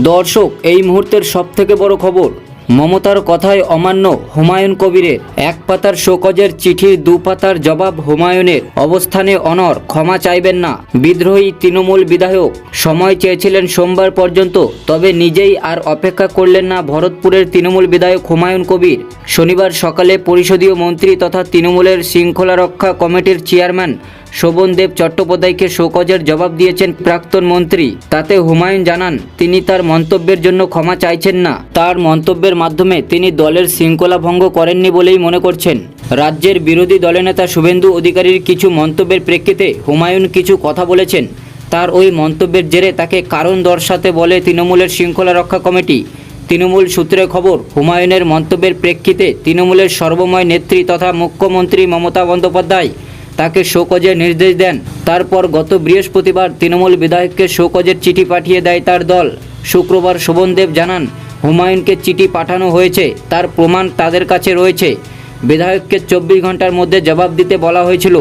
দর্শক, এই মুহূর্তের সবথেকে বড় খবর, মমতার কথায় অমান্য হুমায়ুন কবিরের। এক পাতার শোকজের চিঠির দু পাতার জবাব হুমায়ুনের। অবস্থানে অনর, ক্ষমা চাইবেন না। বিদ্রোহী তৃণমূল বিধায়ক, সময় চেয়েছিলেন সোমবার পর্যন্ত, তবে নিজেই আর অপেক্ষা করলেন না ভরতপুরের তৃণমূল বিধায়ক হুমায়ুন কবির। শনিবার সকালে পরিষদীয় মন্ত্রী তথা তৃণমূলের শৃঙ্খলা রক্ষা কমিটির চেয়ারম্যান শোভনদেব চট্টোপাধ্যায়কে শোকজের জবাব দিয়েছেন প্রাক্তন মন্ত্রী। তাতে হুমায়ুন জানান, তিনি তার মন্তব্যের জন্য ক্ষমা চাইছেন না। তার মন্তব্যের মাধ্যমে তিনি দলের শৃঙ্খলা ভঙ্গ করেননি বলেই মনে করছেন। রাজ্যের বিরোধী দলনেতা শুভেন্দু অধিকারীর কিছু মন্তব্যের প্রেক্ষিতে হুমায়ুন কিছু কথা বলেছেন। তার ওই মন্তব্যের জেরে তাকে কারণ দর্শাতে বলে তৃণমূলের শৃঙ্খলা রক্ষা কমিটি। তৃণমূল সূত্রে খবর, হুমায়ুনের মন্তব্যের প্রেক্ষিতে তৃণমূলের সর্বময় নেত্রী তথা মুখ্যমন্ত্রী মমতা বন্দ্যোপাধ্যায় তাকে শোকজের নির্দেশ দেন। তারপর গত বৃহস্পতিবার তৃণমূল বিধায়ককে শোকজের চিঠি পাঠিয়ে দেয় তার দল। শুক্রবার শোভনদেব জানান, হুমায়ুনকে চিঠি পাঠানো হয়েছে, তার প্রমাণ তাদের কাছে রয়েছে। বিধায়ককে চব্বিশ ঘণ্টার মধ্যে জবাব দিতে বলা হয়েছিল।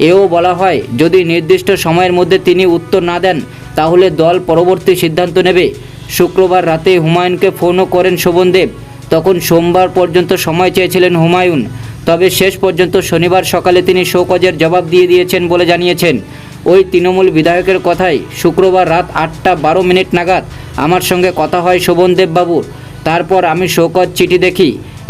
এও বলা হয়, যদি নির্দিষ্ট সময়ের মধ্যে তিনি উত্তর না দেন, তাহলে দল পরবর্তী সিদ্ধান্ত নেবে। শুক্রবার রাতে হুমায়ুনকে ফোনও করেন শোভনদেব। তখন সোমবার পর্যন্ত সময় চেয়েছিলেন হুমায়ুন। তবে শেষ পর্যন্ত শনিবার সকালে তিনি শোকজের জবাব দিয়ে দিয়েছেন বলে জানিয়েছেন। ওই তৃণমূল বিধায়কের কথাই শুক্রবার রাত আটটা বারো মিনিট নাগাদ আমার সঙ্গে কথা হয় শোভনদেব বাবুর তারপর আমি শোকজ চিঠি দেখি,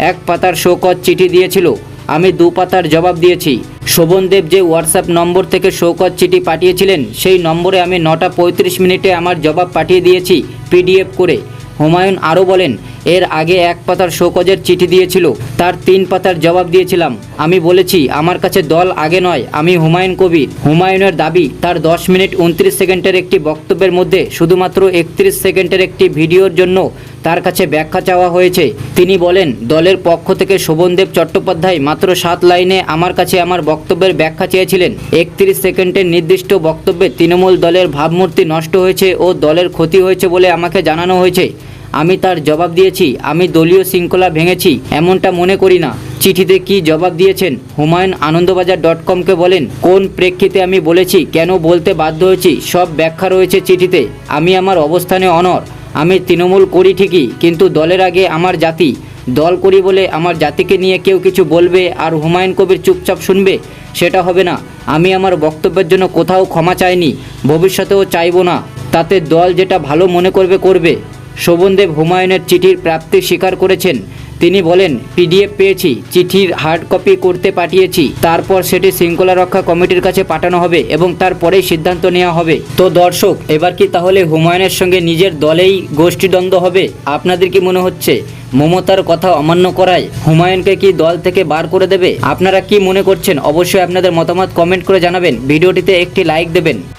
এক পাতার শোকজ চিঠি দিয়েছিল, আমি দু পাতার জবাব দিয়েছি। শোভনদেব যে হোয়াটসঅ্যাপ নম্বর থেকে শোকজ চিঠি পাঠিয়েছিলেন, সেই নম্বরে আমি নটা পঁয়ত্রিশ মিনিটে আমার জবাব পাঠিয়ে দিয়েছি, পিডিএফ করে। হুমায়ুন আরও বলেন, এর আগে এক পাতার শোকজের চিঠি দিয়েছিল, তার তিন পাতার জবাব দিয়েছিলাম। আমি বলেছি, আমার কাছে দল আগে নয়, আমি হুমায়ুন কবির। হুমায়ুনের দাবি, তার দশ মিনিট উনত্রিশ সেকেন্ডের একটি বক্তব্যের মধ্যে শুধুমাত্র একত্রিশ সেকেন্ডের একটি ভিডিওর জন্য তার কাছে ব্যাখ্যা চাওয়া হয়েছে। তিনি বলেন, দলের পক্ষ থেকে শোভনদেব চট্টোপাধ্যায় মাত্র সাত লাইনে আমার কাছে আমার বক্তব্যের ব্যাখ্যা চেয়েছিলেন। একত্রিশ সেকেন্ডের নির্দিষ্ট বক্তব্যে তৃণমূল দলের ভাবমূর্তি নষ্ট হয়েছে ও দলের ক্ষতি হয়েছে বলে আমাকে জানানো হয়েছে। আমি তার জবাব দিয়েছি, আমি দলীয় শৃঙ্খলা ভেঙেছি, এমনটা মনে করি না। চিঠিতে কি জবাব দিয়েছেন? হুমায়ুন আনন্দবাজার ডট কমকে বলেন, কোন প্রেক্ষিতে আমি বলেছি, কেন বলতে বাধ্য হয়েছি, সব ব্যাখ্যা রয়েছে চিঠিতে। আমি আমার অবস্থানে অনর, আমি তৃণমূল করি ঠিকই, কিন্তু দলের আগে আমার জাতি। দল করি বলে আমার জাতিকে নিয়ে কেউ কিছু বলবে আর হুমায়ুন কবির চুপচাপ শুনবে, সেটা হবে না। আমি আমার বক্তব্যের জন্য কোথাও ক্ষমা চাইনি, ভবিষ্যতেও চাইব না। তাতে দল যেটা ভালো মনে করবে করবে। শোভনদেব হুমায়ুনের চিঠির প্রাপ্তি স্বীকার করেছেন। তিনি বলেন, পিডিএফ পেয়েছি, চিঠির হার্ড কপি করতে পাঠিয়েছি। তারপর সেটি শৃঙ্খলা রক্ষা কমিটির কাছে পাঠানো হবে এবং তারপরেই সিদ্ধান্ত নেওয়া হবে। তো দর্শক, এবার কি তাহলে হুমায়ুনের সঙ্গে নিজের দলেই গোষ্ঠীদ্বন্দ্ব হবে? আপনাদের কি মনে হচ্ছে? মমতার কথা অমান্য করায় হুমায়ুনকে কি দল থেকে বার করে দেবে? আপনারা কি মনে করছেন? অবশ্যই আপনাদের মতামত কমেন্ট করে জানাবেন। ভিডিওটিতে একটি লাইক দেবেন।